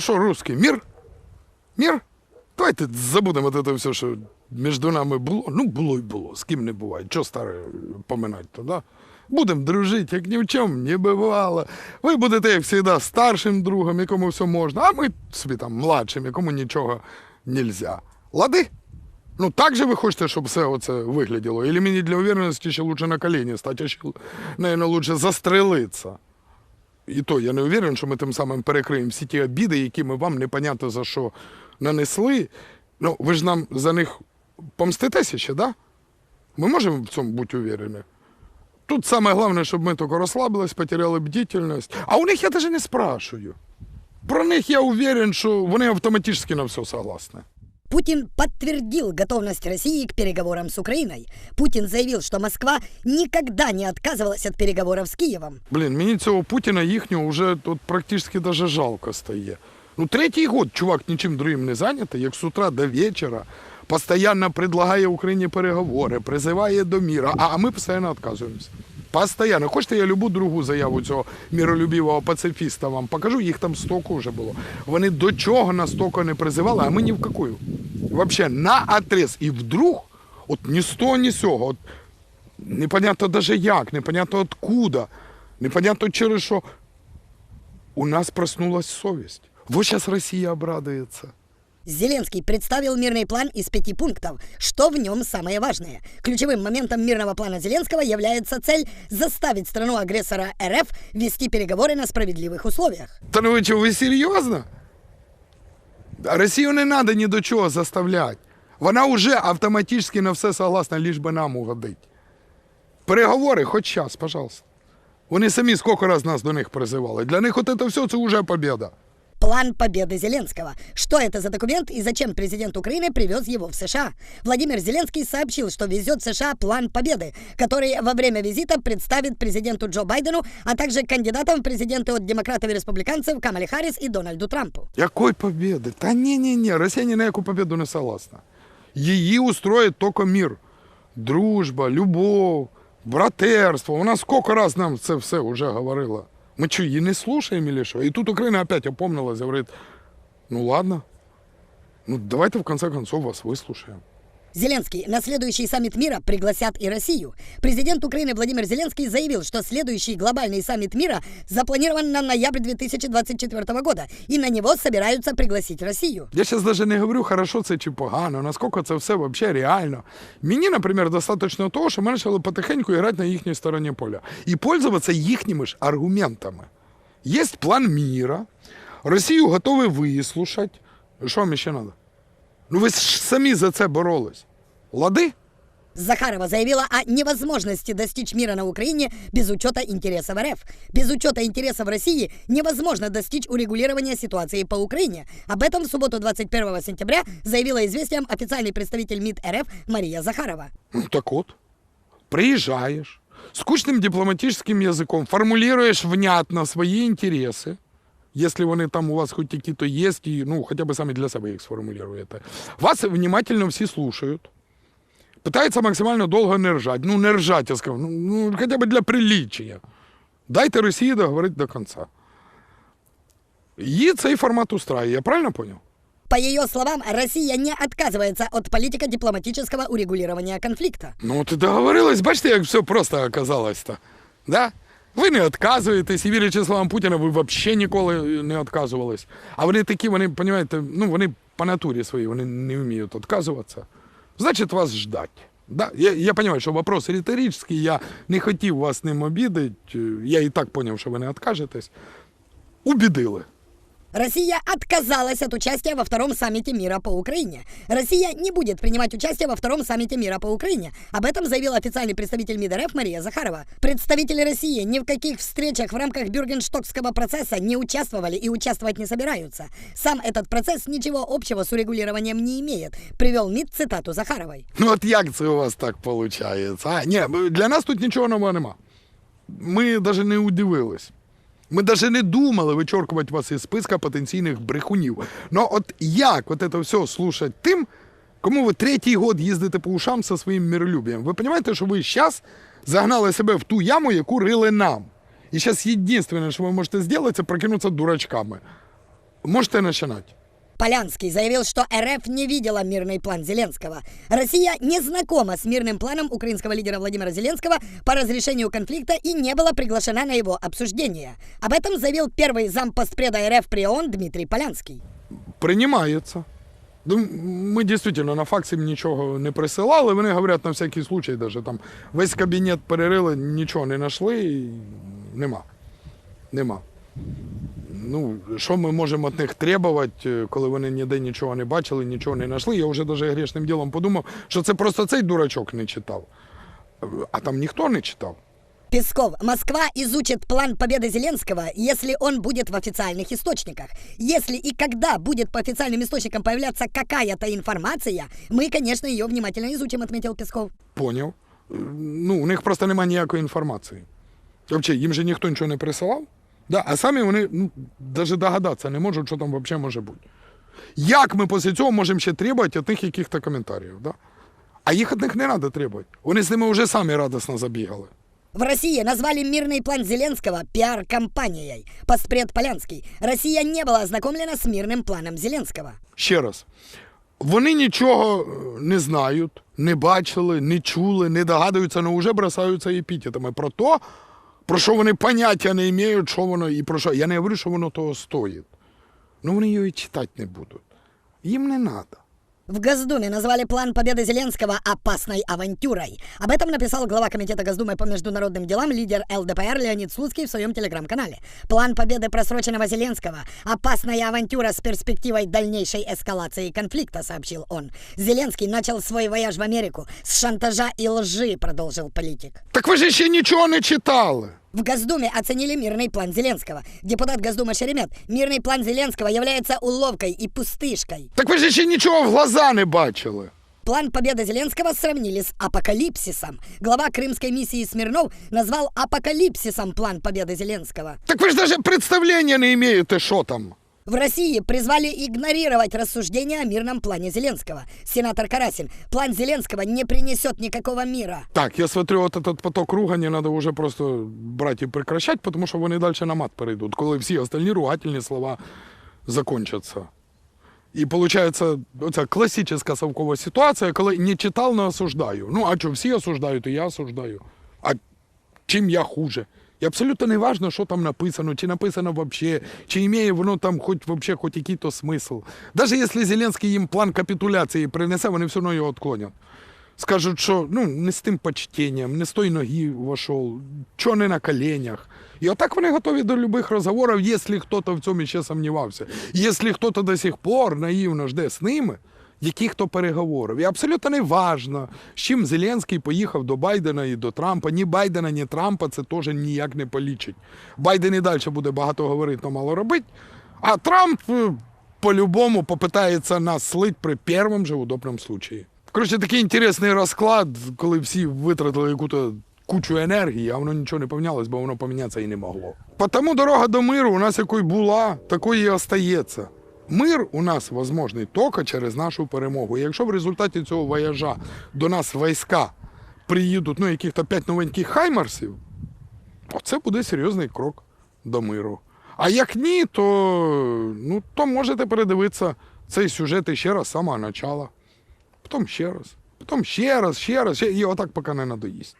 Ну що, русський, мір? Мір? Давайте забудемо це все, що між нами було. Ну, було й було, з ким не буває. Чого старе поминати то, да? Будемо дружити, як ні в чому не бувало. Ви будете, як завжди, старшим другом, якому все можна, а ми собі там младшим, якому нічого нельзя. Лади? Ну так же ви хочете, щоб все оце вигляділо? Или мені для уверенності ще лучше на коліні стати, а ще, наверное, лучше застрелитися. І то я не уверен, що ми тим самим перекриємо всі ті обіди, які ми вам непонятно за що нанесли. Ну, ви ж нам за них помститеся ще, да? Ми можемо в цьому бути уверені? Тут саме головне, щоб ми тільки розслабились, потеряли бдительність. А у них я навіть не спрашую. Про них я уверен, що вони автоматично на все согласні. Путин подтвердил готовность России к переговорам с Украиной. Путин заявил, что Москва никогда не отказывалась от переговоров с Киевом. Блін, мені цього Путіна їхнього вже тут практично даже жалко стає. Ну, третій год чувак нічим другим не зайнятий, як з утра до вечора. Постоянно предлагає Україні переговори, призиває до міра, а, а ми постійно відказуємося. Постоянно. Хочете, я любу другу заяву цього миролюбивого пацифіста вам покажу, їх там стільки вже було. Вони до чого настільки не призивали, а ми ні в какую. Вообще на отрез. І вдруг, от ні з того, ні з цього, от непонятно даже як, непонятно откуда, непонятно через що. У нас проснулась совесть. Вот сейчас Россия обрадуется. Зеленский представил мирный план из пяти пунктов. Что в нем самое важное? Ключевым моментом мирного плана Зеленского является цель заставить страну-агрессора РФ вести переговоры на справедливых условиях. Та ну ви що, ви серйозно? А Росію не треба ні до чого заставляти. Вона вже автоматично на все согласна, лиш би нам угодить. Переговори хоч час, пожалуйста. Вони самі скільки раз нас до них призивали. Для них от це все це вже побіда. План победы Зеленского. Что это за документ и зачем президент Украины привез его в США? Владимир Зеленский сообщил, что везет в США план победы, который во время визита представит президенту Джо Байдену, а также кандидатам в президенты от демократов и республиканцев Камали Харрис и Дональду Трампу. Якої победи? Та ні-ні-ні, Росія ні на яку победу не согласна. Її устроїть тільки мир. Дружба, любов, братерство. Вона скільки раз нам це все вже говорила. Ми що, її не слухаємо или що? І тут Україна опять опомнилась, говорить, ну ладно, ну давайте в конце концов вас выслушаем. Зеленский на следующий саммит мира пригласят и Россию. Президент Украины Владимир Зеленский заявил, что следующий глобальный саммит мира запланирован на ноябрь 2024 года, и на него собираются пригласить Россию. Я зараз навіть не говорю, хорошо це чи погано, наскільки це все взагалі реально. Мені, наприклад, достатньо того, що ми почали потихеньку грати на їхній стороні поля і пользуватися їхніми ж аргументами. Є план міра, Росію готові вислухати. Що вам ще треба? Ну ви ж самі за це боролись. Лади? Захарова заявила о невозможности достичь мира на Украине без учета интересов РФ. Без учета интересов России невозможно достичь урегулирования ситуации по Украине. Об этом в субботу 21 сентября заявила известиям официальный представитель МИД РФ Мария Захарова. Ну так от, приїжджаєш, скучним дипломатичним язиком формулюєш внятно свої інтереси, якщо вони там у вас хоч які-то є, і, ну, хоча б самі для себе їх сформулюєте. Вас внимательно всі слушають. Питаються максимально довго не ржать. Ну, не ржать, я сказав, ну, ну хоча б для прилічення. Дайте Росії договорити до кінця. Її цей формат устраює, я правильно понял? По ее словам, Россия не отказывается от политико-дипломатического урегулирования конфликта. Ну, от і договорились, бачите, як все просто оказалось-то. Да? Ви не відказуєтесь, і вірячи словам Путіна, ви взагалі ніколи не відказувались. А вони такі, вони, розумієте, ну, вони по натурі своїй, вони не вміють відказуватися. Значить, вас ждать. Да? Я, я розумію, що вопрос риторичний, я не хотів вас ним обідати, я і так зрозумів, що ви не відкажетесь. Убідили. Россия отказалась от участия во втором саммите мира по Украине. Россия не будет принимать участие во втором саммите мира по Украине. Об этом заявил официальный представитель МИД РФ Мария Захарова. Представители России ни в каких встречах в рамках Бюргенштокского процесса не участвовали и участвовать не собираются. Сам этот процесс ничего общего с урегулированием не имеет, привел МИД цитату Захаровой. Ну от як це у вас так виходить? А, ні, для нас тут нічого нового нема. Ми навіть не удивились. Ми навіть не думали вычеркивать вас із списка потенційних брехунів. Ну от як от це все слушать тим, кому ви третій год їздите по ушам зі своїм миролюбием? Ви розумієте, що ви зараз загнали себе в ту яму, яку рили нам. І зараз єдине, що ви можете зробити, це прокинутися дурачками. Можете починати. Полянский заявил, что РФ не видела мирный план Зеленского. Россия не знакома с мирным планом украинского лидера Владимира Зеленского по разрешению конфликта и не была приглашена на его обсуждение. Об этом заявил первый зампостпреда РФ при ООН Дмитрий Полянский. Приймається. Ну, Ми дійсно на факс їм нічого не присилали. Вони говорять на всякий случай, даже там весь кабінет перерили, нічого не знайшли. і Нема. Нема. Ну, що ми можемо від них требувати, коли вони ніде нічого не бачили, нічого не знайшли. Я вже даже грішним ділом подумав, що це просто цей дурачок не читав. А там ніхто не читав. Песков. Москва изучит план победы Зеленского, если он будет в официальных источниках. Если и когда будет по официальным источникам появляться какая-то информация, мы, конечно, ее внимательно изучим, отметил Песков. Поняв. Ну, у них просто немає ніякої інформації. Взагалі, їм же ніхто нічого не присилав. Да, а самі вони ну, навіть догадатися не можуть, що там взагалі може бути. Як ми після цього можемо ще требувати від них яких-то коментарів? Да? А їх від них не треба требувати. Вони з ними вже самі радісно забігали. В России назвали мирный план Зеленского пиар-компанией. Постпред Полянский. Россия не была ознакомлена с мирным планом Зеленского. Ще раз. Вони нічого е, не знають, не бачили, не чули, не догадуються, але вже бросаються епітетами про те, про що вони поняття не мають, що воно і про що. Я не говорю, що воно того стоїть. Ну вони його і читати не будуть. Їм не треба. В Госдуме назвали план победы Зеленского опасной авантюрой. Об этом написал глава Комитета Госдумы по международным делам лидер ЛДПР Леонид Слуцкий в своем телеграм-канале. План победы просроченного Зеленского – опасная авантюра с перспективой дальнейшей эскалации конфликта, сообщил он. Зеленский начал свой вояж в Америку с шантажа и лжи, продолжил политик. Так ви ж ще нічого не читали. В Госдуме оценили мирный план Зеленского. Депутат Госдумы Шеремет, мирный план Зеленского является уловкой и пустышкой. Так ви ж ще нічого в глаза не бачили. План победы Зеленского сравнили с апокалипсисом. Глава крымской миссии Смирнов назвал апокалипсисом план победы Зеленского. Так ви ж навіть представлення не маєте, що там. В России призвали игнорировать рассуждения о мирном плане Зеленского. Сенатор Карасин, план Зеленского не принесет никакого мира. Так, я смотрю, вот этот поток ругання треба вже просто брати і прекращати, тому що вони далі на мат перейдуть, коли всі остальні ругательні слова закончаться. І виходить, оця класична совкова ситуація, коли не читав, не осуждаю. Ну, а що, всі осуждають, і я осуждаю. А чим я хуже? І абсолютно не важно, що там написано, чи написано вообще, чи має воно там хоч вообще хоч який-то смисл. Навіть якщо Зеленський їм план капітуляції принесе, вони все одно його відклонять. Скажуть, що ну, не з тим почтенням, не з той ноги вошов, що не на коленях. І отак вони готові до любих розговорів, якщо хтось в цьому ще сумнівався. Якщо хтось до сих пор наївно жде з ними, яких то переговорів. І абсолютно не важно, з чим Зеленський поїхав до Байдена і до Трампа. Ні Байдена, ні Трампа це теж ніяк не полічить. Байден і далі буде багато говорити, але мало робити. А Трамп е, по-любому попитається нас слить при першому же удобному случаї. Коротше, такий інтересний розклад, коли всі витратили яку-то кучу енергії, а воно нічого не помінялось, бо воно помінятися і не могло. Тому дорога до миру у нас якою була, такою і остається. Мир у нас возможний тільки через нашу перемогу. І якщо в результаті цього вояжа до нас війська приїдуть ну, яких-то п'ять новеньких хаймарсів, Оце буде серйозний крок до миру. А як ні, то, ну, то можете передивитися цей сюжет іще раз з самого начала. Потім ще раз. Потім ще раз, ще раз, ще, і отак поки не надоїсть.